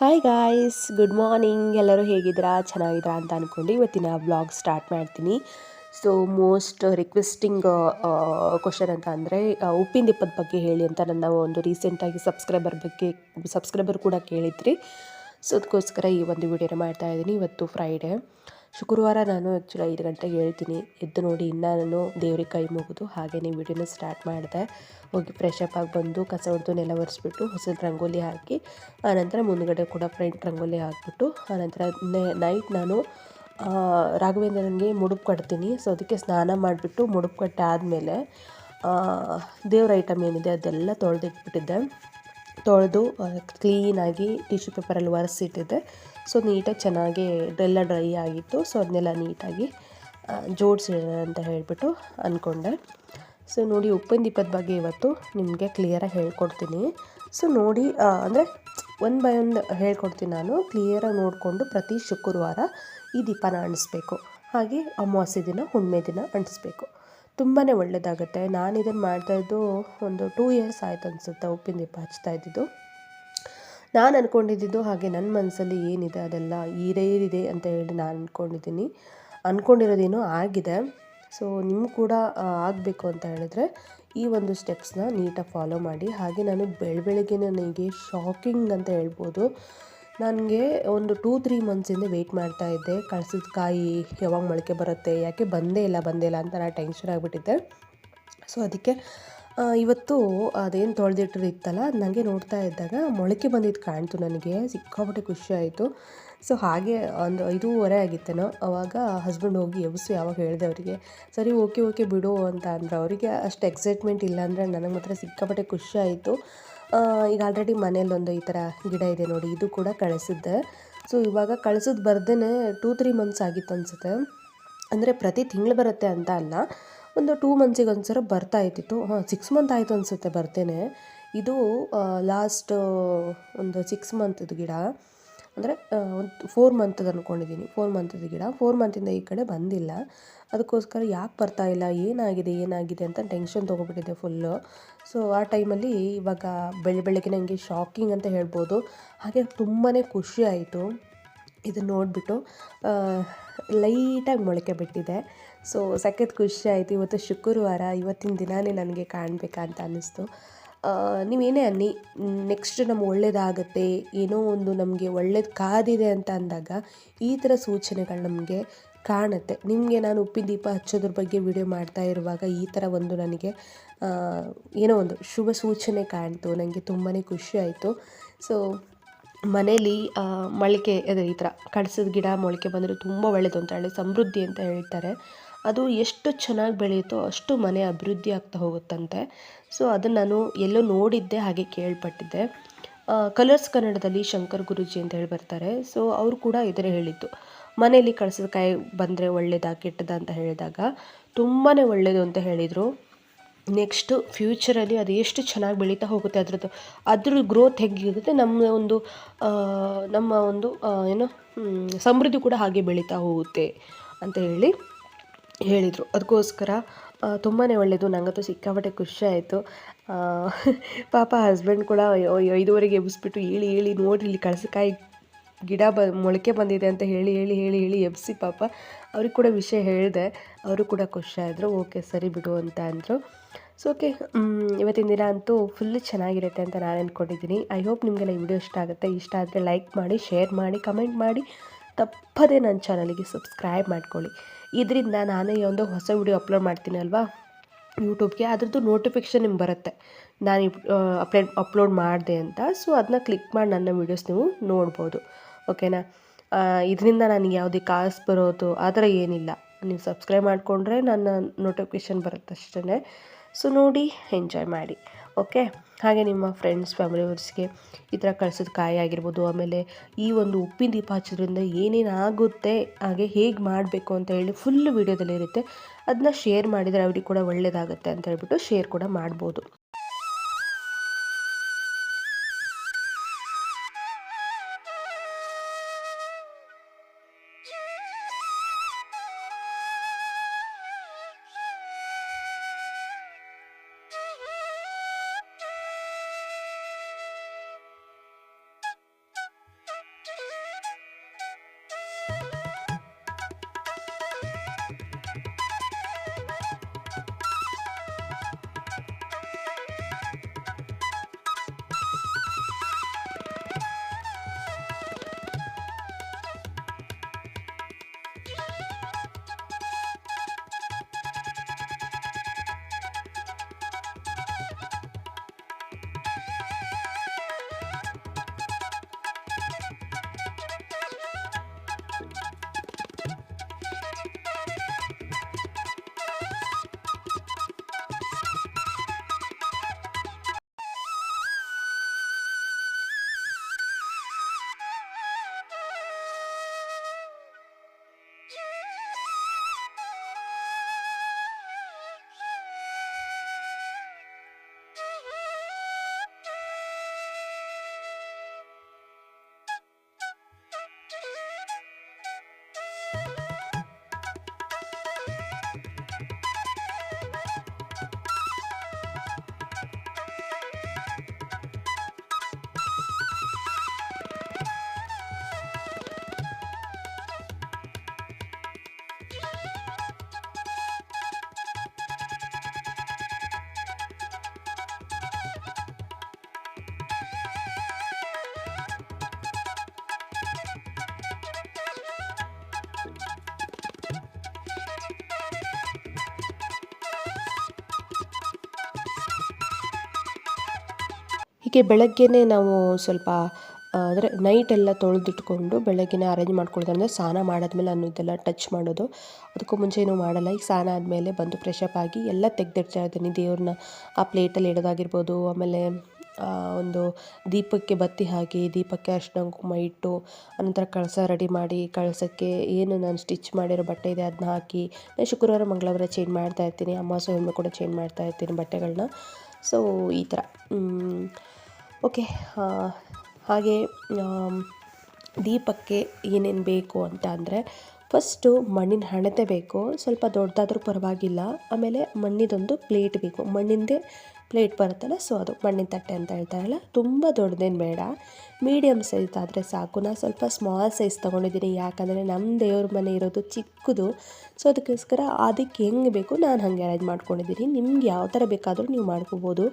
Hi guys good morning ಎಲ್ಲರೂ ಹೇಗಿದ್ದೀರಾ? ಚೆನ್ನಾಗಿದ್ದೀರಾ ಅಂತ ಅಂದ್ಕೊಂಡು ಇವತ್ತಿನ ವ್ಲಾಗ್ ಸ್ಟಾರ್ಟ್ ಮಾಡ್ತೀನಿ. ಸೊ ಮೋಸ್ಟ್ ರಿಕ್ವೆಸ್ಟಿಂಗ್ ಕ್ವಶನ್ ಅಂತ ಅಂದರೆ ಉಪ್ಪಿನ ದೀಪದ ಬಗ್ಗೆ ಹೇಳಿ ಅಂತ ನನ್ನ ಒಂದು ರೀಸೆಂಟಾಗಿ ಸಬ್ಸ್ಕ್ರೈಬರ್ ಬಗ್ಗೆ ಸಬ್ಸ್ಕ್ರೈಬರ್ ಕೂಡ ಕೇಳಿದ್ರಿ. ಸೊ ಅದಕ್ಕೋಸ್ಕರ ಈ ಒಂದು ವಿಡಿಯೋನ ಮಾಡ್ತಾ ಇದ್ದೀನಿ ಇವತ್ತು ಫ್ರೈಡೇ ಶುಕ್ರವಾರ ನಾನು ಆ್ಯಕ್ಚುಲಿ ಐದು ಗಂಟೆಗೆ ಹೇಳ್ತೀನಿ. ಎದ್ದು ನೋಡಿ, ಇನ್ನೂ ನಾನು ದೇವ್ರಿಗೆ ಕೈ ಮುಗಿದು ಹಾಗೆಯೇ ವಿಡಿಯೋನ ಸ್ಟಾರ್ಟ್ ಮಾಡಿದೆ. ಹೋಗಿ ಫ್ರೆಶ್ ಅಪ್ ಆಗಿ ಬಂದು ಕಸ ಹೊಡೆದು ನೆಲ ಒರೆಸ್ಬಿಟ್ಟು ಹೊಸದು ರಂಗೋಲಿ ಹಾಕಿ ಆನಂತರ ಮುಂದುಗಡೆ ಕೂಡ ಫ್ರೆಂಟ್ ರಂಗೋಲಿ ಹಾಕಿಬಿಟ್ಟು ಆನಂತರ ನೈಟ್ ನಾನು ರಾಘವೇಂದ್ರನಿಗೆ ಮುಡುಪು ಕಟ್ತೀನಿ. ಸೊ ಅದಕ್ಕೆ ಸ್ನಾನ ಮಾಡಿಬಿಟ್ಟು ಮುಡುಪು ಕಟ್ಟಾದಮೇಲೆ ದೇವ್ರ ಐಟಮ್ ಏನಿದೆ ಅದೆಲ್ಲ ತೊಳೆದಿಟ್ಬಿಟ್ಟಿದ್ದೆ. ತೊಳೆದು ಕ್ಲೀನಾಗಿ ಟಿಶ್ಯೂ ಪೇಪರಲ್ಲಿ ಒರೆಸಿಟ್ಟಿದ್ದೆ. ಸೊ ನೀಟಾಗಿ ಚೆನ್ನಾಗಿ ಎಲ್ಲ ಡ್ರೈ ಆಗಿತ್ತು. ಸೊ ಅದನ್ನೆಲ್ಲ ನೀಟಾಗಿ ಜೋಡಿಸಿಡೋಣ ಅಂತ ಹೇಳಿಬಿಟ್ಟು ಅಂದ್ಕೊಂಡೆ. ಸೊ ನೋಡಿ, ಉಪ್ಪಿನ ದೀಪದ ಬಗ್ಗೆ ಇವತ್ತು ನಿಮಗೆ ಕ್ಲಿಯರಾಗಿ ಹೇಳ್ಕೊಡ್ತೀನಿ. ಸೊ ನೋಡಿ ಅಂದರೆ ಒಂದು ಬೈ ಒಂದು ಹೇಳ್ಕೊಡ್ತೀನಿ ನಾನು. ಕ್ಲಿಯರಾಗಿ ನೋಡಿಕೊಂಡು ಪ್ರತಿ ಶುಕ್ರವಾರ ಈ ದೀಪನ ಅಂಟಿಸ್ಬೇಕು. ಹಾಗೆ ಅಮಾವಾಸ್ಯೆ ದಿನ ಹುಣ್ಮೆ ದಿನ ಅಂಟಿಸ್ಬೇಕು. ತುಂಬಾ ಒಳ್ಳೆಯದಾಗುತ್ತೆ ನಾನು ಇದನ್ನು ಮಾಡ್ತಾಯಿದ್ದು ಒಂದು ಟೂ ಇಯರ್ಸ್ ಆಯಿತು ಅನಿಸುತ್ತೆ ಉಪ್ಪಿನ ದೀಪ ಹಚ್ತಾ ಇದ್ದಿದ್ದು. ನಾನು ಅಂದ್ಕೊಂಡಿದ್ದು ಹಾಗೆ ನನ್ನ ಮನಸ್ಸಲ್ಲಿ ಏನಿದೆ ಅದೆಲ್ಲ ಈಡೇರಿದೆ ಅಂತ ಹೇಳಿ ನಾನು ಅಂದ್ಕೊಂಡಿದ್ದೀನಿ ಅಂದ್ಕೊಂಡಿರೋದೇನೋ ಆಗಿದೆ. ಸೊ ನಿಮ್ಗೆ ಕೂಡ ಆಗಬೇಕು ಅಂತ ಹೇಳಿದ್ರೆ ಈ ಒಂದು ಸ್ಟೆಪ್ಸ್ನ ನೀಟಾಗಿ ಫಾಲೋ ಮಾಡಿ. ಹಾಗೆ ನಾನು ಬೆಳ ಬೆಳಗ್ಗೆ ನನಗೆ ಶಾಕಿಂಗ್ ಅಂತ ಹೇಳ್ಬೋದು. ನನಗೆ ಒಂದು ಟೂ ತ್ರೀ ಮಂತ್ಸಿಂದ ವೆಯ್ಟ್ ಮಾಡ್ತಾ ಇದ್ದೆ. ಕಳ್ಸಿದ ಕಾಯಿ ಯಾವಾಗ ಮೊಳಕೆ ಬರುತ್ತೆ, ಯಾಕೆ ಬಂದೇ ಇಲ್ಲ ಬಂದೇ ಇಲ್ಲ ಅಂತ ನಾನು ಟೆನ್ಷನ್ ಆಗಿಬಿಟ್ಟಿದ್ದೆ. ಸೊ ಅದಕ್ಕೆ ಇವತ್ತು ಅದೇನು ತೊಳೆದಿಟ್ಟಿರಿತ್ತಲ್ಲ ನನಗೆ ನೋಡ್ತಾ ಇದ್ದಾಗ ಮೊಳಕೆ ಬಂದಿದ್ದು ಕಾಣ್ತು ನನಗೆ, ಸಿಕ್ಕಾಪಟ್ಟೆ ಖುಷಿ ಆಯಿತು. ಸೊ ಹಾಗೆ ಒಂದು ಐದೂವರೆ ಆಗಿತ್ತೇನೋ, ಅವಾಗ ಹಸ್ಬೆಂಡ್ ಹೋಗಿ ಎಬ್ಸು ಯಾವಾಗ ಹೇಳಿದೆ ಅವರಿಗೆ, ಸರಿ ಓಕೆ ಓಕೆ ಬಿಡು, ಅಂತ ಅಂದ್ರೆ. ಅವರಿಗೆ ಅಷ್ಟು ಎಕ್ಸೈಟ್ಮೆಂಟ್ ಇಲ್ಲ ಅಂದರೆ ನನಗೆ ಮಾತ್ರ ಸಿಕ್ಕಾಪಟ್ಟೆ ಖುಷಿ ಆಯಿತು. ಈಗ ಆಲ್ರೆಡಿ ಮನೇಲೊಂದು ಈ ಥರ ಗಿಡ ಇದೆ ನೋಡಿ, ಇದು ಕೂಡ ಕಳಿಸಿದ್ದೆ. ಸೊ ಇವಾಗ ಕಳಿಸಿದ್ ಬರ್ದೇ ಟೂ ತ್ರೀ ಮಂತ್ಸ್ ಆಗಿತ್ತು ಅನಿಸುತ್ತೆ. ಅಂದರೆ ಪ್ರತಿ ತಿಂಗಳು ಬರುತ್ತೆ ಅಂತ ಅಲ್ಲ ಒಂದು ಟೂ ಮಂತ್ಸಿಗೆ ಒಂದು ಸಲ ಬರ್ತಾ ಇದ್ದಿತ್ತು. ಹಾಂ ಸಿಕ್ಸ್ ಮಂತ್ ಆಯಿತು ಅನಿಸುತ್ತೆ ಬರ್ತೇನೆ. ಇದು ಲಾಸ್ಟ್ ಒಂದು ಸಿಕ್ಸ್ ಮಂತ್ದು ಗಿಡ. ಅಂದರೆ ಒಂದು ಫೋರ್ ಮಂತದ್ದು ಅಂದ್ಕೊಂಡಿದ್ದೀನಿ ಫೋರ್ ಮಂತದ್ದು ಗಿಡ. ಫೋರ್ ಮಂತಿಂದ ಈ ಕಡೆ ಬಂದಿಲ್ಲ. ಅದಕ್ಕೋಸ್ಕರ ಯಾಕೆ ಬರ್ತಾ ಇಲ್ಲ? ಏನಾಗಿದೆ? ಏನಾಗಿದೆ ಅಂತ ಟೆನ್ಷನ್ ತೊಗೊಬಿಟ್ಟಿದ್ದೆ ಫುಲ್ಲು ಸೊ ಆ ಟೈಮಲ್ಲಿ ಇವಾಗ ಬೆಳೆ, ಬೆಳಗ್ಗೆ ನನಗೆ ಶಾಕಿಂಗ್ ಅಂತ ಹೇಳ್ಬೋದು. ಹಾಗೆ ತುಂಬಾ ಖುಷಿ ಆಯಿತು. ಇದನ್ನು ನೋಡಿಬಿಟ್ಟು ಲೈಟಾಗಿ ಮೊಳಕೆ ಬಿಟ್ಟಿದೆ. ಸೊ ಸಖತ್ ಖುಷಿ ಆಯಿತು. ಇವತ್ತು ಶುಕ್ರವಾರ, ಇವತ್ತಿನ ದಿನವೇ ನನಗೆ ಕಾಣಬೇಕಂತ ಅನ್ನಿಸ್ತು. ನೀವೇನೇ ಅನ್ನಿ ನೆಕ್ಸ್ಟ್ ನಮ್ಗೆ ಒಳ್ಳೇದಾಗತ್ತೆ, ಏನೋ ಒಂದು ನಮಗೆ ಒಳ್ಳೇದು ಕಾದಿದೆ ಅಂತ ಅಂದಾಗ ಈ ಥರ ಸೂಚನೆಗಳು ನಮಗೆ ಕಾಣುತ್ತೆ. ನಿಮಗೆ ನಾನು ಉಪ್ಪಿನ ದೀಪ ಹಚ್ಚೋದ್ರ ಬಗ್ಗೆ ವಿಡಿಯೋ ಮಾಡ್ತಾ ಇರುವಾಗ ಈ ಥರ ಒಂದು ನನಗೆ ಏನೋ ಒಂದು ಶುಭ ಸೂಚನೆ ಕಾಣ್ತು. ನನಗೆ ತುಂಬಾ ಖುಷಿ ಆಯಿತು. ಸೊ, ಮನೇಲಿ ಮೊಳಕೆ ಅದೇ ಈ ಥರ ಕಡಿಸಿದ ಗಿಡ ಮೊಳಕೆ ಬಂದರೆ ತುಂಬ ಒಳ್ಳೆಯದು ಅಂತ ಹೇಳಿ ಸಮೃದ್ಧಿ ಅಂತ ಹೇಳ್ತಾರೆ. ಅದು ಎಷ್ಟು ಚೆನ್ನಾಗಿ ಬೆಳೆಯುತ್ತೋ ಅಷ್ಟು ಮನೆ ಅಭಿವೃದ್ಧಿ ಆಗ್ತಾ ಹೋಗುತ್ತಂತೆ. ಸೊ ಅದನ್ನು ನಾನು ಎಲ್ಲೋ ನೋಡಿದ್ದೆ, ಹಾಗೆ ಕೇಳ್ಪಟ್ಟಿದ್ದೆ. ಕಲರ್ಸ್ ಕನ್ನಡದಲ್ಲಿ ಶಂಕರ್ ಗುರುಜಿ ಅಂತ ಹೇಳಿ ಬರ್ತಾರೆ. ಸೊ ಅವರು ಕೂಡ ಇದನ್ನೇ ಹೇಳಿದ್ದು. ಮನೆಯಲ್ಲಿ ಕಳಿಸಿದ ಕಾಯಿ ಬಂದರೆ ಒಳ್ಳೇದಾ, ಕೆಟ್ಟದ ಅಂತ ಹೇಳಿದಾಗ ತುಂಬಾ ಒಳ್ಳೆಯದು ಅಂತ ಹೇಳಿದರು. ನೆಕ್ಸ್ಟು ಫ್ಯೂಚರಲ್ಲಿ ಅದು ಎಷ್ಟು ಚೆನ್ನಾಗಿ ಬೆಳೀತಾ ಹೋಗುತ್ತೆ ಅದರದ್ದು, ಅದ್ರ ಗ್ರೋತ್ ಹೇಗಿರುತ್ತೆ, ನಮ್ಮ ಒಂದು ನಮ್ಮ ಒಂದು ಏನು ಸಮೃದ್ಧಿ ಕೂಡ ಹಾಗೆ ಬೆಳೀತಾ ಹೋಗುತ್ತೆ ಅಂತ ಹೇಳಿ. ಹೇಳಿದರು. ಅದಕ್ಕೋಸ್ಕರ ತುಂಬಾ ಒಳ್ಳೆಯದು ನನಗಂತೂ ಸಿಕ್ಕಾಪಟ್ಟೆ ಖುಷಿ ಆಯಿತು. ಪಾಪ ಹಸ್ಬೆಂಡ್ ಕೂಡ ಐದುವರೆಗೆ ಎಬ್ಬಿಸ್ಬಿಟ್ಟು ಹೇಳಿ ಹೇಳಿ, ನೋಡಿ, ಇಲ್ಲಿ ಕಳಸಕಾಯಿ ಗಿಡ ಬ, ಮೊಳಕೆ ಬಂದಿದೆ ಅಂತ ಹೇಳಿ ಹೇಳಿ ಹೇಳಿ ಹೇಳಿ ಎಬ್ಸಿ ಪಾಪ ಅವ್ರಿಗೆ ಕೂಡ ವಿಷಯ ಹೇಳಿದೆ. ಅವರು ಕೂಡ ಖುಷಿಯಾದರು ಓಕೆ, ಸರಿ ಬಿಡು ಅಂತ ಅಂದರು. ಸೊ ಓಕೆ ಇವತ್ತಿನ ದಿನ ಅಂತೂ ಫುಲ್ ಚೆನ್ನಾಗಿರುತ್ತೆ ಅಂತ ನಾನು ಅಂದ್ಕೊಂಡಿದ್ದೀನಿ ಐ ಹೋಪ್ ನಿಮಗೆಲ್ಲ ಈ ವಿಡಿಯೋ ಇಷ್ಟ ಆಗುತ್ತೆ. ಇಷ್ಟ ಆದರೆ ಲೈಕ್ ಮಾಡಿ ಶೇರ್ ಮಾಡಿ ಕಮೆಂಟ್ ಮಾಡಿ. ತಪ್ಪದೇ ನನ್ನ ಚಾನಲಿಗೆ ಸಬ್ಸ್ಕ್ರೈಬ್ ಮಾಡ್ಕೊಳ್ಳಿ. ಇದರಿಂದ ನಾನೇ ಒಂದು ಹೊಸ ವಿಡಿಯೋ ಅಪ್ಲೋಡ್ ಮಾಡ್ತೀನಿ ಅಲ್ವಾ? ಯೂಟ್ಯೂಬ್ಗೆ ಅದರದ್ದು ನೋಟಿಫಿಕೇಷನ್ ನಿಮ್ಗೆ ಬರುತ್ತೆ. ನಾನು ಅಪ್ಲೋಡ್ ಅಪ್ಲೋಡ್ ಮಾಡಿದೆ ಅಂತ. ಸೊ ಅದನ್ನ ಕ್ಲಿಕ್ ಮಾಡಿ ನನ್ನ ವೀಡಿಯೋಸ್ ನೀವು ನೋಡ್ಬೋದು. ಓಕೆನಾ ಇದರಿಂದ ನನಗೆ ಯಾವುದೇ ಕಾಸು ಬರೋದು, ಆ ಥರ ಏನಿಲ್ಲ. ನೀವು ಸಬ್ಸ್ಕ್ರೈಬ್ ಮಾಡಿಕೊಂಡ್ರೆ ನನ್ನ ನೋಟಿಫಿಕೇಷನ್ ಬರುತ್ತೆ ಅಷ್ಟೇ ಸೊ ನೋಡಿ ಎಂಜಾಯ್ ಮಾಡಿ. ಓಕೆ? ಹಾಗೆ ನಿಮ್ಮ ಫ್ರೆಂಡ್ಸ್ ಫ್ಯಾಮಿಲಿಯವ್ಸ್ಗೆ ಈ ಥರ ಕಳ್ಸಿದ ಕಾಯಿ ಆಗಿರ್ಬೋದು, ಆಮೇಲೆ ಈ ಒಂದು ಉಪ್ಪಿನ ದೀಪ ಹಚ್ಚೋದ್ರಿಂದ ಏನೇನು ಆಗುತ್ತೆ, ಹಾಗೆ ಹೇಗೆ ಮಾಡಬೇಕು ಅಂತ ಹೇಳಿ ಫುಲ್ ವೀಡಿಯೋದಲ್ಲಿ ಇರುತ್ತೆ ಅದನ್ನ ಶೇರ್ ಮಾಡಿದರೆ ಅವ್ರಿಗೆ ಕೂಡ ಒಳ್ಳೆಯದಾಗುತ್ತೆ ಅಂತ ಹೇಳ್ಬಿಟ್ಟು ಶೇರ್ ಕೂಡ ಮಾಡ್ಬೋದು. ಇದಕ್ಕೆ ಬೆಳಗ್ಗೆನೇ ನಾವು ಸ್ವಲ್ಪ ಅಂದರೆ ನೈಟ್ ಎಲ್ಲ ತೊಳೆದಿಟ್ಕೊಂಡು ಬೆಳಗ್ಗೆನೇ ಅರೇಂಜ್ ಮಾಡ್ಕೊಳ್ತಾರೆ ಸ್ನಾನ ಮಾಡಾದ್ಮೇಲೆ ನಾನು ಇದೆಲ್ಲ ಟಚ್ ಮಾಡೋದು. ಅದಕ್ಕೂ ಮುಂಚೆ ಏನೂ ಮಾಡಲ್ಲ. ಈಗ ಸ್ನಾನ ಆದಮೇಲೆ ಬಂದು ಫ್ರೆಶ್ ಅಪ್ ಆಗಿ ಎಲ್ಲ ತೆಗೆದಿಡ್ತಾ ಇದ್ದೀನಿ. ದೇವ್ರನ್ನ ಆ ಪ್ಲೇಟಲ್ಲಿ ಇಡೋದಾಗಿರ್ಬೋದು ಆಮೇಲೆ ಒಂದು ದೀಪಕ್ಕೆ ಬತ್ತಿ ಹಾಕಿ, ದೀಪಕ್ಕೆ ಅರ್ಶಿನ ಕುಂಕುಮ ಇಟ್ಟು, ಅನಂತರ ಕಳಸ ರೆಡಿ ಮಾಡಿ, ಕಳಸಕ್ಕೆ ಏನು ನಾನು ಸ್ಟಿಚ್ ಮಾಡಿರೋ ಬಟ್ಟೆ ಇದೆ ಅದನ್ನ ಹಾಕಿ, ನಾನು ಶುಕ್ರವಾರ, ಮಂಗಳವಾರ ಚೇಂಜ್ ಮಾಡ್ತಾ ಇರ್ತೀನಿ. ಅಮಾವಾಸ್ಯೆ ಒಮ್ಮೆ ಕೂಡ ಚೇಂಜ್ ಮಾಡ್ತಾ ಇರ್ತೀನಿ ಬಟ್ಟೆಗಳನ್ನ ಸೊ ಈ ಥರ. ಓಕೆ ಹಾಗೆ ದೀಪಕ್ಕೆ ಏನೇನು ಬೇಕು ಅಂತ ಅಂದರೆ ಫಸ್ಟು ಮಣ್ಣಿನ ಹಣತೆ ಬೇಕು, ಸ್ವಲ್ಪ ದೊಡ್ಡದಾದರೂ ಪರವಾಗಿಲ್ಲ, ಆಮೇಲೆ ಮಣ್ಣಿದೊಂದು ಪ್ಲೇಟ್ ಬೇಕು. ಮಣ್ಣಿಂದೇ ಪ್ಲೇಟ್ ಬರುತ್ತಲ್ಲ, ಸೊ ಅದು ಮಣ್ಣಿನ ತಟ್ಟೆ ಅಂತ ಹೇಳ್ತಾರಲ್ಲ, ತುಂಬ ದೊಡ್ಡದೇನು ಬೇಡ. ಮೀಡಿಯಮ್ ಸೈಜ್ ಆದರೆ ಸಾಕು. ನಾನು ಸ್ವಲ್ಪ ಸ್ಮಾಲ್ ಸೈಜ್ ತೊಗೊಂಡಿದ್ದೀನಿ, ಯಾಕಂದರೆ ನಮ್ಮ ದೇವ್ರ ಮನೆ ಇರೋದು ಚಿಕ್ಕದು, ಸೊ ಅದಕ್ಕೋಸ್ಕರ ಅದಕ್ಕೆ ಹೆಂಗೆ ಬೇಕು ನಾನು ಹಾಗೆ ಅರೇಂಜ್ ಮಾಡ್ಕೊಂಡಿದ್ದೀನಿ. ನಿಮ್ಗೆ ಯಾವ ಥರ ಬೇಕಾದರೂ ನೀವು ಮಾಡ್ಕೋಬೋದು.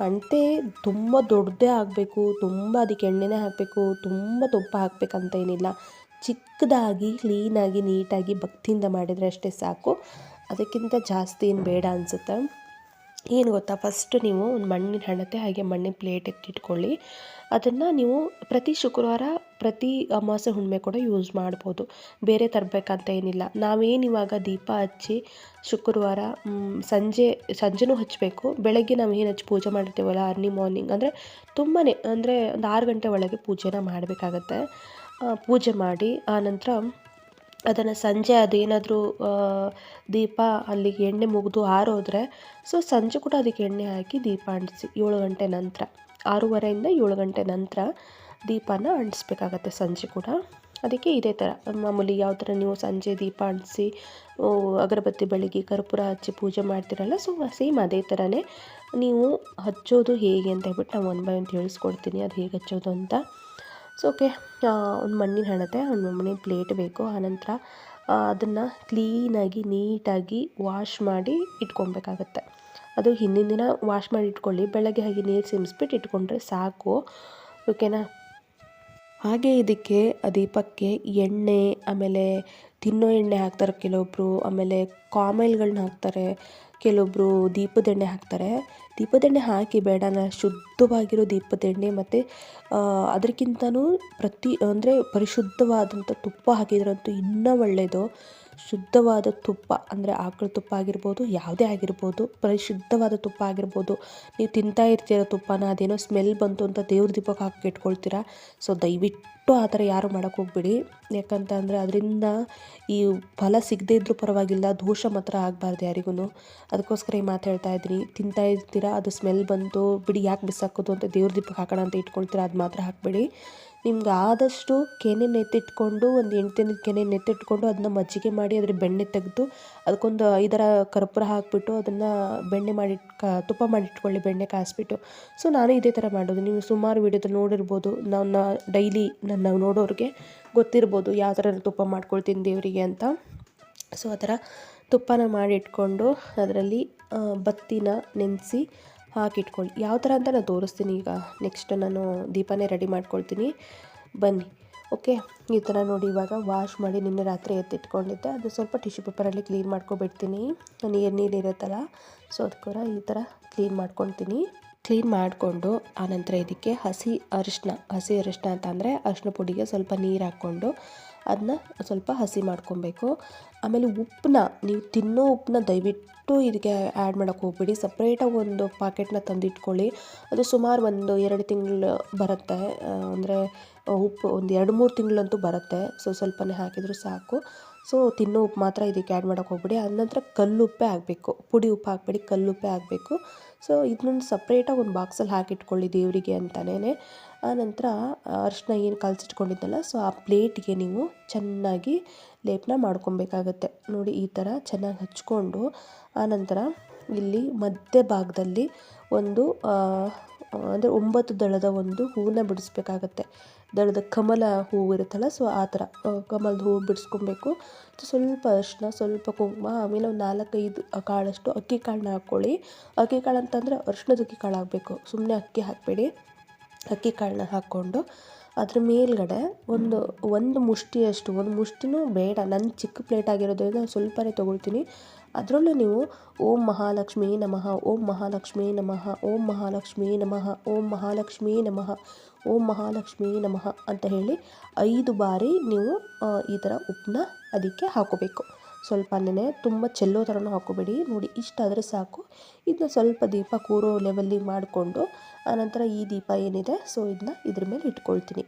ಅಂತೆ ತುಂಬ ದೊಡ್ಡದೇ ಆಗಬೇಕು, ತುಂಬ ಅದಕ್ಕೆ ಎಣ್ಣೆನೇ ಹಾಕಬೇಕು, ತುಂಬ ತುಪ್ಪ ಹಾಕಬೇಕಂತ ಏನಿಲ್ಲ. ಚಿಕ್ಕದಾಗಿ ಕ್ಲೀನಾಗಿ ನೀಟಾಗಿ ಭಕ್ತಿಯಿಂದ ಮಾಡಿದರೆ ಅಷ್ಟೇ ಸಾಕು. ಅದಕ್ಕಿಂತ ಜಾಸ್ತಿ ಏನು ಬೇಡ ಅನಿಸುತ್ತೆ? ಏನು ಗೊತ್ತಾ? ಫಸ್ಟ್ ನೀವು ಒಂದು ಮಣ್ಣಿನ ಹಣತೆ ಹಾಗೆ ಮಣ್ಣಿನ ಪ್ಲೇಟ್ ಎತ್ತಿಟ್ಕೊಳ್ಳಿ ಅದನ್ನು ನೀವು ಪ್ರತಿ ಶುಕ್ರವಾರ, ಪ್ರತಿ ಅಮಾವಾಸ್ಯೆ ಹುಣ್ಣಿಮೆ ಕೂಡ ಯೂಸ್ ಮಾಡ್ಬೋದು. ಬೇರೆ ತರಬೇಕಂತ ಏನಿಲ್ಲ. ನಾವೇನು ಇವಾಗ ದೀಪ ಹಚ್ಚಿ ಶುಕ್ರವಾರ ಸಂಜೆ, ಸಂಜೆನೂ ಹಚ್ಚಬೇಕು ಬೆಳಗ್ಗೆ ನಾವು ಏನು ಹಚ್ಚಿ ಪೂಜೆ ಮಾಡಿರ್ತೀವಲ್ಲ ಅರ್ಲಿ ಮಾರ್ನಿಂಗ್ ಅಂದರೆ ತುಂಬಾ ಅಂದರೆ ಒಂದು ಆರು ಗಂಟೆ ಒಳಗೆ ಪೂಜೆನ ಮಾಡಬೇಕಾಗತ್ತೆ. ಪೂಜೆ ಮಾಡಿ, ಆನಂತರ ಅದನ್ನು ಸಂಜೆ ಅದೇನಾದರೂ ದೀಪ ಅಲ್ಲಿಗೆ ಎಣ್ಣೆ ಮುಗಿದು ಆರೋದ್ರೆ, ಸೊ ಸಂಜೆ ಕೂಡ ಅದಕ್ಕೆ ಎಣ್ಣೆ ಹಾಕಿ ದೀಪ ಅಂಟಿಸಿ, ಏಳು ಗಂಟೆ ನಂತರ. ಆರೂವರೆಯಿಂದ ಏಳು ಗಂಟೆ ನಂತರ ದೀಪನ ಅಂಟಿಸ್ಬೇಕಾಗತ್ತೆ ಸಂಜೆ ಕೂಡ. ಅದಕ್ಕೆ ಇದೇ ಥರ. ಮಾಮೂಲಿ ಯಾವ ಥರ ನೀವು ಸಂಜೆ ದೀಪ ಅಂಟಿಸಿ ಅಗರಬತ್ತಿ ಬೆಳಗ್ಗೆ ಕರ್ಪೂರ ಹಚ್ಚಿ ಪೂಜೆ ಮಾಡ್ತೀರಲ್ಲ, ಸೊ ಸೇಮ್ ಅದೇ ಥರನೇ ನೀವು ಹಚ್ಚೋದು ಹೇಗೆ ಅಂತ ಹೇಳ್ಬಿಟ್ಟು ನಾವು ಒನ್ ಬೈ ಒನ್ ತಿಳಿಸ್ಕೊಡ್ತೀನಿ. ಅದು ಹೇಗೆ ಹಚ್ಚೋದು ಅಂತ. ಸೊ ಓಕೆ ಒಂದು ಮಣ್ಣಿನ ಹಣತೆ, ಒಂದು ಮಣ್ಣಿನ ಪ್ಲೇಟ್ ಬೇಕು. ಆನಂತರ ಅದನ್ನು ಕ್ಲೀನಾಗಿ ನೀಟಾಗಿ ವಾಶ್ ಮಾಡಿ ಇಟ್ಕೊಬೇಕಾಗತ್ತೆ ಅದು ಹಿಂದಿನ ದಿನ ವಾಶ್ ಮಾಡಿ ಇಟ್ಕೊಳ್ಳಿ. ಬೆಳಗ್ಗೆ ಹಾಗೆ ನೀರು ಸಿಮ್ಸ್ಬಿಟ್ಟು ಇಟ್ಕೊಂಡ್ರೆ ಸಾಕು. ಓಕೆನಾ ಹಾಗೆ ಇದಕ್ಕೆ ದೀಪಕ್ಕೆ ಎಣ್ಣೆ, ಆಮೇಲೆ ತಿನ್ನೋ ಎಣ್ಣೆ ಹಾಕ್ತಾರೆ ಕೆಲವೊಬ್ಬರು ಆಮೇಲೆ ಕಾಮೈಲ್ಗಳನ್ನ ಹಾಕ್ತಾರೆ. ಕೆಲವೊಬ್ಬರು ದೀಪದ ಎಣ್ಣೆ ಹಾಕ್ತಾರೆ. ದೀಪದ ಎಣ್ಣೆ ಹಾಕಿ ಬೇಡ ನಾನು ಶುದ್ಧವಾಗಿರೋ ದೀಪದ ಎಣ್ಣೆ ಮತ್ತು ಅದಕ್ಕಿಂತಲೂ ಪ್ರತಿ, ಅಂದರೆ ಪರಿಶುದ್ಧವಾದಂಥ ತುಪ್ಪ ಹಾಕಿದ್ರಂತೂ ಇನ್ನೂ ಒಳ್ಳೆಯದು ಶುದ್ಧವಾದ ತುಪ್ಪ ಅಂದರೆ ಆಕಳ ತುಪ್ಪ ಆಗಿರ್ಬೋದು, ಯಾವುದೇ ಆಗಿರ್ಬೋದು, ಪರಿಶುದ್ಧವಾದ ತುಪ್ಪ ಆಗಿರ್ಬೋದು. ನೀವು ತಿಂತಾ ಇರ್ತೀರ ತುಪ್ಪನ, ಅದೇನೋ ಸ್ಮೆಲ್ ಬಂತು ಅಂತ ದೇವ್ರ ದೀಪಕ್ಕೆ ಹಾಕಿ ಇಟ್ಕೊಳ್ತೀರಾ? ಸೊ ದಯವಿಟ್ಟು ಆ ಥರ ಯಾರು ಮಾಡೋಕ್ಕೆ ಹೋಗ್ಬೇಡಿ. ಯಾಕಂತ ಅಂದರೆ ಅದರಿಂದ ಈ ಫಲ ಸಿಗದೇ ಇದ್ರೂ ಪರವಾಗಿಲ್ಲ, ದೋಷ ಮಾತ್ರ ಆಗಬಾರ್ದು ಯಾರಿಗೂ ಅದಕ್ಕೋಸ್ಕರ ಈ ಮಾತು ಹೇಳ್ತಾ ಇದ್ದೀನಿ. ತಿಂತಾ ಇರ್ತೀರಾ, ಅದು ಸ್ಮೆಲ್ ಬಂತು, ಬಿಡಿ ಯಾಕೆ ಬಿಸಾಕೋದು ಅಂತ ದೇವ್ರ ದೀಪಕ್ಕೆ ಹಾಕೋಣ ಅಂತ ಇಟ್ಕೊಳ್ತೀರಾ, ಅದು ಮಾತ್ರ ಹಾಕಬೇಡಿ. ನಿಮ್ಗೆ ಆದಷ್ಟು ಕೆನೆ ನೆತ್ತಿಟ್ಕೊಂಡು, ಒಂದು ಎಂಟು ಕೆನೆ ನೆತ್ತಿಟ್ಕೊಂಡು ಅದನ್ನ ಮಜ್ಜಿಗೆ ಮಾಡಿ ಅದ್ರ ಬೆಣ್ಣೆ ತೆಗೆದು, ಅದಕ್ಕೊಂದು ಐದರ ಕರ್ಪೂರ ಹಾಕಿಬಿಟ್ಟು ಅದನ್ನು ಬೆಣ್ಣೆ ಮಾಡಿ ತುಪ್ಪ ಮಾಡಿಟ್ಕೊಳ್ಳಿ, ಬೆಣ್ಣೆ ಕಾಯಿಸ್ಬಿಟ್ಟು. ಸೊ ನಾನು ಇದೇ ಥರ ಮಾಡೋದು. ನೀವು ಸುಮಾರು ವೀಡಿಯೋದಲ್ಲಿ ನೋಡಿರ್ಬೋದು, ನನ್ನ ಡೈಲಿ ನನ್ನ ನೋಡೋರಿಗೆ ಗೊತ್ತಿರ್ಬೋದು ಯಾವ ಥರ ತುಪ್ಪ ಮಾಡ್ಕೊಳ್ತೀನಿ ದೇವರಿಗೆ ಅಂತ. ಸೊ ಆ ಥರ ತುಪ್ಪನ ಮಾಡಿಟ್ಕೊಂಡು, ಅದರಲ್ಲಿ ಬತ್ತಿನ ನೆನೆಸಿ ಹಾಕಿಟ್ಕೊಳ್ಳಿ. ಯಾವ ಥರ ಅಂತ ನಾನು ತೋರಿಸ್ತೀನಿ ಈಗ. ನೆಕ್ಸ್ಟ್ ನಾನು ದೀಪನೇ ರೆಡಿ ಮಾಡ್ಕೊಳ್ತೀನಿ. ಬನ್ನಿ. ಓಕೆ ಈ ಥರ ನೋಡಿ ಇವಾಗ ವಾಶ್ ಮಾಡಿ ನಿನ್ನೆ ರಾತ್ರಿ ಎತ್ತಿಟ್ಕೊಂಡಿದ್ದೆ. ಅದು ಸ್ವಲ್ಪ ಟಿಶ್ಯೂ ಪೇಪರಲ್ಲಿ ಕ್ಲೀನ್ ಮಾಡ್ಕೊಬಿಡ್ತೀನಿ. ನೀರು ನೀರು ಇರುತ್ತಲ್ಲ ಸೊ ಅದಕ್ಕೋರ ಈ ಥರ ಕ್ಲೀನ್ ಮಾಡ್ಕೊಳ್ತೀನಿ. ಕ್ಲೀನ್ ಮಾಡಿಕೊಂಡು ಆನಂತರ ಇದಕ್ಕೆ ಹಸಿ ಅರಿಶಿನ ಹಸಿ ಅರಿಶಿನ ಅಂತ ಅಂದರೆ ಅರಿಶಿನ ಪುಡಿಗೆ ಸ್ವಲ್ಪ ನೀರು ಹಾಕ್ಕೊಂಡು ಅದನ್ನ ಸ್ವಲ್ಪ ಹಸಿ ಮಾಡ್ಕೊಬೇಕು. ಆಮೇಲೆ ಉಪ್ಪನ್ನ ನೀವು ತಿನ್ನೋ ಉಪ್ಪನ್ನ ದಯವಿಟ್ಟು ಇದಕ್ಕೆ ಆ್ಯಡ್ ಮಾಡೋಕ್ಕೆ ಹೋಗ್ಬೇಡಿ. ಸಪ್ರೇಟಾಗಿ ಒಂದು ಪಾಕೆಟ್ನ ತಂದಿಟ್ಕೊಳ್ಳಿ. ಅದು ಸುಮಾರು ಒಂದು ಎರಡು ತಿಂಗಳು ಬರುತ್ತೆ. ಅಂದರೆ ಉಪ್ಪು ಒಂದು ಎರಡು ಮೂರು ತಿಂಗಳಂತೂ ಬರುತ್ತೆ. ಸೊ ಸ್ವಲ್ಪನೇ ಹಾಕಿದರೂ ಸಾಕು. ಸೊ ತಿನ್ನೋ ಉಪ್ಪು ಮಾತ್ರ ಇದಕ್ಕೆ ಆ್ಯಡ್ ಮಾಡೋಕ್ಕೆ ಹೋಗ್ಬೇಡಿ. ಅದ ನಂತರ ಕಲ್ಲುಪ್ಪೇ ಆಗಬೇಕು. ಪುಡಿ ಉಪ್ಪು ಹಾಕ್ಬೇಡಿ. ಕಲ್ಲುಪ್ಪೇ ಆಗಬೇಕು. ಸೊ ಇದನ್ನ ಸಪ್ರೇಟಾಗಿ ಒಂದು ಬಾಕ್ಸಲ್ಲಿ ಹಾಕಿಟ್ಕೊಳ್ಳಿ ದೇವರಿಗೆ ಅಂತಲೇ. ಆನಂತರ ಅರಿಶಿನ ಏನು ಕಲಸಿಟ್ಕೊಂಡಿದ್ದಲ್ಲ, ಸೊ ಆ ಪ್ಲೇಟ್ಗೆ ನೀವು ಚೆನ್ನಾಗಿ ಲೇಪನ ಮಾಡ್ಕೊಬೇಕಾಗತ್ತೆ. ನೋಡಿ, ಈ ಥರ ಚೆನ್ನಾಗಿ ಹಚ್ಕೊಂಡು ಆನಂತರ ಇಲ್ಲಿ ಮಧ್ಯ ಭಾಗದಲ್ಲಿ ಒಂದು ಅಂದರೆ ಒಂಬತ್ತು ದಳದ ಒಂದು ಹೂವನ್ನ ಬಿಡಿಸ್ಬೇಕಾಗತ್ತೆ. ದಳದ ಕಮಲ ಹೂವು ಇರುತ್ತಲ್ಲ ಸೊ ಆ ಥರ ಕಮಲದ ಹೂವು ಬಿಡಿಸ್ಕೊಬೇಕು. ಸ್ವಲ್ಪ ಅರಿಶಿನ ಸ್ವಲ್ಪ ಕುಂಕುಮ, ಆಮೇಲೆ ಒಂದು ನಾಲ್ಕೈದು ಕಾಳಷ್ಟು ಅಕ್ಕಿ ಕಾಳನ್ನ ಹಾಕ್ಕೊಳ್ಳಿ. ಅಕ್ಕಿ ಕಾಳು ಅಂತಂದರೆ ಅರಿಶಿಣದ ಅಕ್ಕಿ ಕಾಳು ಹಾಕಬೇಕು ಸುಮ್ಮನೆ ಅಕ್ಕಿ ಹಾಕಬೇಡಿ. ಅಕ್ಕಿ ಕಾಳನ್ನ ಹಾಕ್ಕೊಂಡು ಅದ್ರ ಮೇಲ್ಗಡೆ ಒಂದು ಒಂದು ಮುಷ್ಟಿಯಷ್ಟು ಒಂದು ಮುಷ್ಟಿನೂ ಬೇಡ. ನನ್ನ ಚಿಕ್ಕ ಪ್ಲೇಟ್ ಆಗಿರೋದ್ರಿಂದ ಸ್ವಲ್ಪನೇ ತೊಗೊಳ್ತೀನಿ. ಅದರಲ್ಲೂ ನೀವು ಓಂ ಮಹಾಲಕ್ಷ್ಮೀ ನಮಃ, ಓಂ ಮಹಾಲಕ್ಷ್ಮೀ ನಮಃ, ಓಂ ಮಹಾಲಕ್ಷ್ಮೀ ನಮಃ, ಓಂ ಮಹಾಲಕ್ಷ್ಮೀ ನಮಃ, ಓಂ ಮಹಾಲಕ್ಷ್ಮೀ ನಮಃ ಅಂತ ಹೇಳಿ ಐದು ಬಾರಿ ನೀವು ಈ ಥರ ಉಪ್ಪನ್ನ ಅದಕ್ಕೆ ಹಾಕೋಬೇಕು. ಸ್ವಲ್ಪನೇ ತುಂಬ ಚೆಲ್ಲೋ ಥರನೂ ಹಾಕೋಬೇಡಿ. ನೋಡಿ ಇಷ್ಟಾದರೆ ಸಾಕು. ಇದನ್ನ ಸ್ವಲ್ಪ ದೀಪ ಕೂರೋ ಲೆವೆಲ್ಲಿಗೆ ಮಾಡಿಕೊಂಡು ಆನಂತರ ಈ ದೀಪ ಏನಿದೆ ಸೊ ಇದನ್ನ ಇದ್ರ ಮೇಲೆ ಇಟ್ಕೊಳ್ತೀನಿ.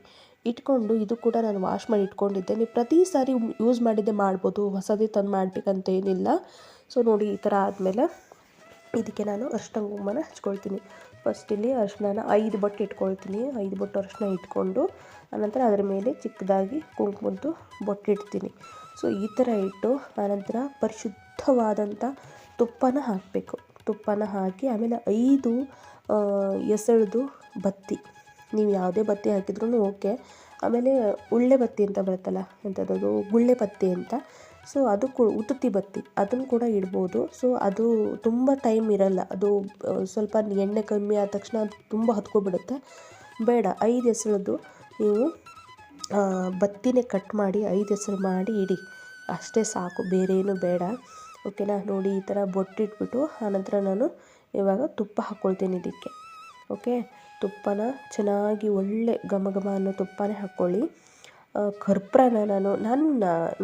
ಇಟ್ಕೊಂಡು ಇದು ಕೂಡ ನಾನು ವಾಶ್ ಮಾಡಿ ಇಟ್ಕೊಂಡಿದ್ದೆ. ನೀವು ಪ್ರತಿ ಸಾರಿ ಯೂಸ್ ಮಾಡಿದ್ದೆ ಮಾಡ್ಬೋದು, ಹೊಸದೇ ತಂದು ಮಾಡಬೇಕಂತ ಏನಿಲ್ಲ ಸೊ ನೋಡಿ, ಈ ಥರ ಆದಮೇಲೆ ಇದಕ್ಕೆ ನಾನು ಅರ್ಶಿನ ಕುಂಕುಮನ ಹಚ್ಕೊಳ್ತೀನಿ. ಫಸ್ಟ್ ಇಲ್ಲಿ ಅರ್ಶಿನ ಐದು ಬೊಟ್ಟು ಇಟ್ಕೊಳ್ತೀನಿ. ಐದು ಬೊಟ್ಟು ಅರ್ಶಿನ ಇಟ್ಕೊಂಡು, ಆನಂತರ ಅದರ ಮೇಲೆ ಚಿಕ್ಕದಾಗಿ ಕುಂಕುಮದ್ದು ಬೊಟ್ಟು ಇಡ್ತೀನಿ. ಸೊ ಈ ಥರ ಇಟ್ಟು, ಆನಂತರ ಪರಿಶುದ್ಧವಾದಂಥ ತುಪ್ಪನ ಹಾಕಬೇಕು. ತುಪ್ಪನ ಹಾಕಿ ಆಮೇಲೆ ಐದು ಎಸಳ್ದು ಬತ್ತಿ. ನೀವು ಯಾವುದೇ ಬತ್ತಿ ಹಾಕಿದ್ರೂ ಓಕೆ. ಆಮೇಲೆ ಉಳ್ಳೆ ಬತ್ತಿ ಅಂತ ಬರುತ್ತಲ್ಲ ಎಂಥದ್ದು ಗುಳ್ಳೆ ಬತ್ತಿ ಅಂತ. ಸೊ, ಅದು ಕೂ ಉತ್ತುತ್ತಿ ಬತ್ತಿ. ಅದನ್ನು ಕೂಡ ಇಡ್ಬೋದು. ಸೊ, ಅದು ತುಂಬ ಟೈಮ್ ಇರಲ್ಲ. ಅದು ಸ್ವಲ್ಪ ಎಣ್ಣೆ ಕಮ್ಮಿ ಆದ ತಕ್ಷಣ ಅದು ತುಂಬ ಹತ್ಕೊಬಿಡುತ್ತೆ. ಬೇಡ, ಐದು ಹೆಸರದ್ದು ನೀವು ಬತ್ತಿನೇ ಕಟ್ ಮಾಡಿ ಐದು ಹೆಸರು ಮಾಡಿ ಇಡಿ. ಅಷ್ಟೇ ಸಾಕು. ಬೇರೆ ಬೇಡ. ಓಕೆನಾ? ನೋಡಿ, ಈ ಥರ ಬೊಟ್ಟಿಟ್ಬಿಟ್ಟು ಆನಂತರ ನಾನು ಇವಾಗ ತುಪ್ಪ ಹಾಕ್ಕೊಳ್ತೀನಿ ಇದಕ್ಕೆ. ಓಕೆ? ತುಪ್ಪನ ಚೆನ್ನಾಗಿ ಒಳ್ಳೆ ಘಮ ಘಮ ಅನ್ನೋ ತುಪ್ಪನೇ ಹಾಕ್ಕೊಳ್ಳಿ. ಕರ್ಪೂರನ ನಾನು ನಾನು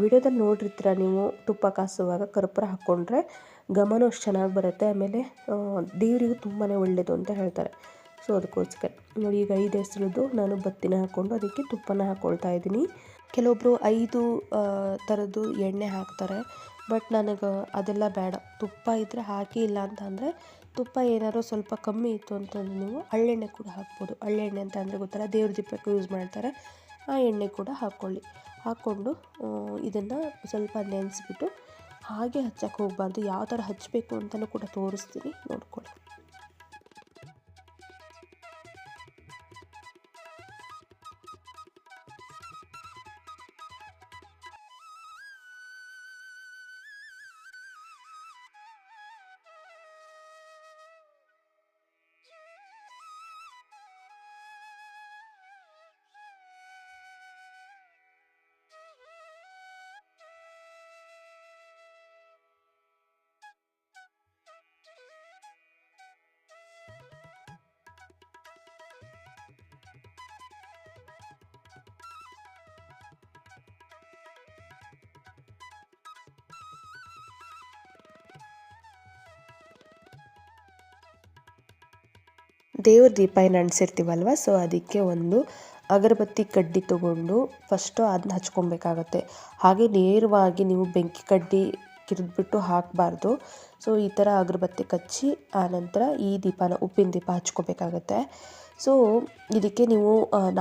ವಿಡಿಯೋದಲ್ಲಿ ನೋಡಿರ್ತೀರ ನೀವು ತುಪ್ಪ ಕಾಸುವಾಗ ಕರ್ಪೂರ ಹಾಕ್ಕೊಂಡ್ರೆ ಘಮನೂ ಅಷ್ಟು ಚೆನ್ನಾಗಿ ಬರುತ್ತೆ, ಆಮೇಲೆ ದೇವರಿಗೂ ತುಂಬಾ ಒಳ್ಳೆಯದು ಅಂತ ಹೇಳ್ತಾರೆ. ಸೊ, ಅದಕ್ಕೋಸ್ಕರ. ನೋಡಿ, ಈಗ ಐದು ಹೆಸರದ್ದು ನಾನು ಬತ್ತಿನ ಹಾಕ್ಕೊಂಡು ಅದಕ್ಕೆ ತುಪ್ಪನ ಹಾಕ್ಕೊಳ್ತಾ ಇದ್ದೀನಿ. ಕೆಲವೊಬ್ಬರು ಐದು ಥರದ್ದು ಎಣ್ಣೆ ಹಾಕ್ತಾರೆ, ಬಟ್ ನನಗೆ ಅದೆಲ್ಲ ಬೇಡ. ತುಪ್ಪ ಇದ್ದರೆ ಹಾಕಿ ಇಲ್ಲ ಅಂತ ಅಂದರೆ ತುಪ್ಪ ಏನಾದ್ರು ಸ್ವಲ್ಪ ಕಮ್ಮಿ ಇತ್ತು ಅಂತಂದರೆ ನೀವು ಹಳ್ಳೆಣ್ಣೆ ಕೂಡ ಹಾಕ್ಬೋದು. ಹಳ್ಳೆಣ್ಣೆ ಅಂತ ಅಂದರೆ ಗೊತ್ತಲ್ಲ, ದೇವ್ರ ದೀಪಕ್ಕೆ ಯೂಸ್ ಮಾಡ್ತಾರೆ. ಆ ಎಣ್ಣೆ ಕೂಡ ಹಾಕ್ಕೊಳ್ಳಿ ಹಾಕ್ಕೊಂಡು ಇದನ್ನು ಸ್ವಲ್ಪ ನೆನೆಸ್ಬಿಟ್ಟು ಹಾಗೆ ಹಚ್ಚಕ್ಕೆ ಹೋಗಬಾರ್ದು. ಯಾವ ಥರ ಹಚ್ಚಬೇಕು ಅಂತಲೂ ಕೂಡ ತೋರಿಸ್ತೀನಿ. ನೋಡ್ಕೊಳ್ಳಿ. ದೇವ್ರ ದೀಪ ಏನು ಅಂಟಿಸಿರ್ತೀವಲ್ವ? ಸೊ ಅದಕ್ಕೆ ಒಂದು ಅಗರಬತ್ತಿ ಕಡ್ಡಿ ತೊಗೊಂಡು ಫಸ್ಟು ಅದನ್ನ ಹಚ್ಕೊಬೇಕಾಗತ್ತೆ. ಹಾಗೆ ನೇರವಾಗಿ ನೀವು ಬೆಂಕಿ ಕಡ್ಡಿ ಕಿರಿದ್ಬಿಟ್ಟು ಹಾಕಬಾರ್ದು. ಸೊ ಈ ಥರ ಅಗರಬತ್ತಿ ಕಚ್ಚಿ ಆನಂತರ ಈ ದೀಪನ, ಉಪ್ಪಿನ ದೀಪ ಹಚ್ಕೋಬೇಕಾಗತ್ತೆ. ಸೊ ಇದಕ್ಕೆ ನೀವು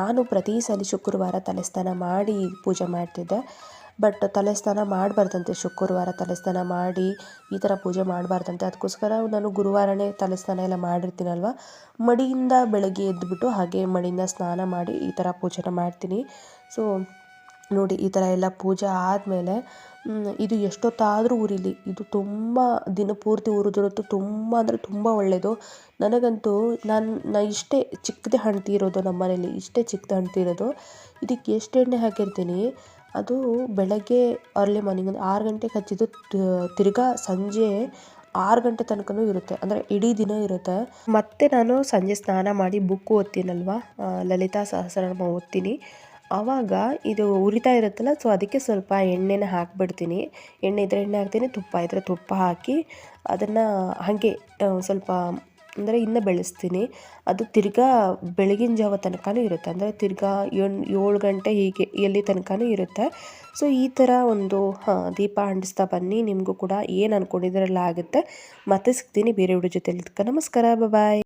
ನಾನು ಪ್ರತಿ ಸಲ ಶುಕ್ರವಾರ ತಲೆಸ್ನಾನ ಮಾಡಿ ಪೂಜೆ ಮಾಡ್ತಿದ್ದೆ. ಬಟ್ ತಲೆಸ್ನಾನ ಮಾಡಬಾರ್ದಂತೆ, ಶುಕ್ರವಾರ ತಲೆಸ್ನಾನ ಮಾಡಿ ಈ ಥರ ಪೂಜೆ ಮಾಡಬಾರ್ದಂತೆ. ಅದಕ್ಕೋಸ್ಕರ ನಾನು ಗುರುವಾರನೇ ತಲೆಸ್ನಾನ ಎಲ್ಲ ಮಾಡಿರ್ತೀನಲ್ವ? ಮಡಿಯಿಂದ ಬೆಳಗ್ಗೆ ಎದ್ದುಬಿಟ್ಟು ಹಾಗೆ ಮಡಿಯಿಂದ ಸ್ನಾನ ಮಾಡಿ ಈ ಥರ ಪೂಜೆನ ಮಾಡ್ತೀನಿ. ಸೊ ನೋಡಿ ಈ ಥರ ಎಲ್ಲ ಪೂಜೆ ಆದಮೇಲೆ ಇದು ಎಷ್ಟೊತ್ತಾದರೂ ಉರಿಲಿ ಇದು ತುಂಬ ದಿನಪೂರ್ತಿ ಉರಿದಿರುತ್ತೋ ತುಂಬ ಅಂದರೆ ತುಂಬ ಒಳ್ಳೆಯದು ನನಗಂತೂ ನಾನು, ನಾ ಇಷ್ಟೇ ಚಿಕ್ಕದೇ ಹಣ್ತಿರೋದು ನಮ್ಮ ಮನೇಲಿ ಇಷ್ಟೇ ಚಿಕ್ಕದು ಹಣ್ತಿರೋದು ಇದಕ್ಕೆ ಎಷ್ಟು ಎಣ್ಣೆ ಹಾಕಿರ್ತೀನಿ? ಅದು ಬೆಳಗ್ಗೆ ಅರ್ಲಿ ಮಾರ್ನಿಂಗ್ ಒಂದು ಆರು ಗಂಟೆಗೆ ಹಚ್ಚಿದ್ದು ತಿರ್ಗಾ ಸಂಜೆ ಆರು ಗಂಟೆ ತನಕನೂ ಇರುತ್ತೆ. ಅಂದರೆ ಇಡೀ ದಿನ ಇರುತ್ತೆ. ಮತ್ತೆ ನಾನು ಸಂಜೆ ಸ್ನಾನ ಮಾಡಿ ಬುಕ್ ಓದ್ತೀನಲ್ವ? ಲಲಿತಾ ಸಹಸ್ರನಾಮ ಓದ್ತೀನಿ. ಆವಾಗ ಇದು ಉರಿತಾ ಇರುತ್ತಲ್ಲ ಸೊ ಅದಕ್ಕೆ ಸ್ವಲ್ಪ ಎಣ್ಣೆನ ಹಾಕ್ಬಿಡ್ತೀನಿ. ಎಣ್ಣೆ ಇದ್ದರೆ ಎಣ್ಣೆ ಹಾಕ್ತೀನಿ, ತುಪ್ಪ ಇದ್ದರೆ ತುಪ್ಪ ಹಾಕಿ ಅದನ್ನು ಹಾಗೆ ಸ್ವಲ್ಪ ಅಂದರೆ ಇನ್ನು ಬೆಳೆಸ್ತೀನಿ. ಅದು ತಿರ್ಗಾ ಬೆಳಗಿನ ಜಾವ ತನಕನೂ ಇರುತ್ತೆ. ಅಂದರೆ ತಿರ್ಗಾ ಏಳು ಏಳು ಗಂಟೆ ಹೀಗೆ, ಎಲ್ಲಿ ತನಕನೂ ಇರುತ್ತೆ. ಸೊ ಈ ಥರ ಒಂದು, ಹಾಂ, ದೀಪ ಅಂಟಿಸ್ತಾ ಬನ್ನಿ. ನಿಮಗೂ ಕೂಡ ಏನು ಅಂದ್ಕೊಂಡಿದ್ರೆಲ್ಲ ಆಗುತ್ತೆ ಮತ್ತೆ ಸಿಗ್ತೀನಿ ಬೇರೆ ವಿಡಿಯೋ ಜೊತೆಲಿ. ನಮಸ್ಕಾರ ಬಾಯ್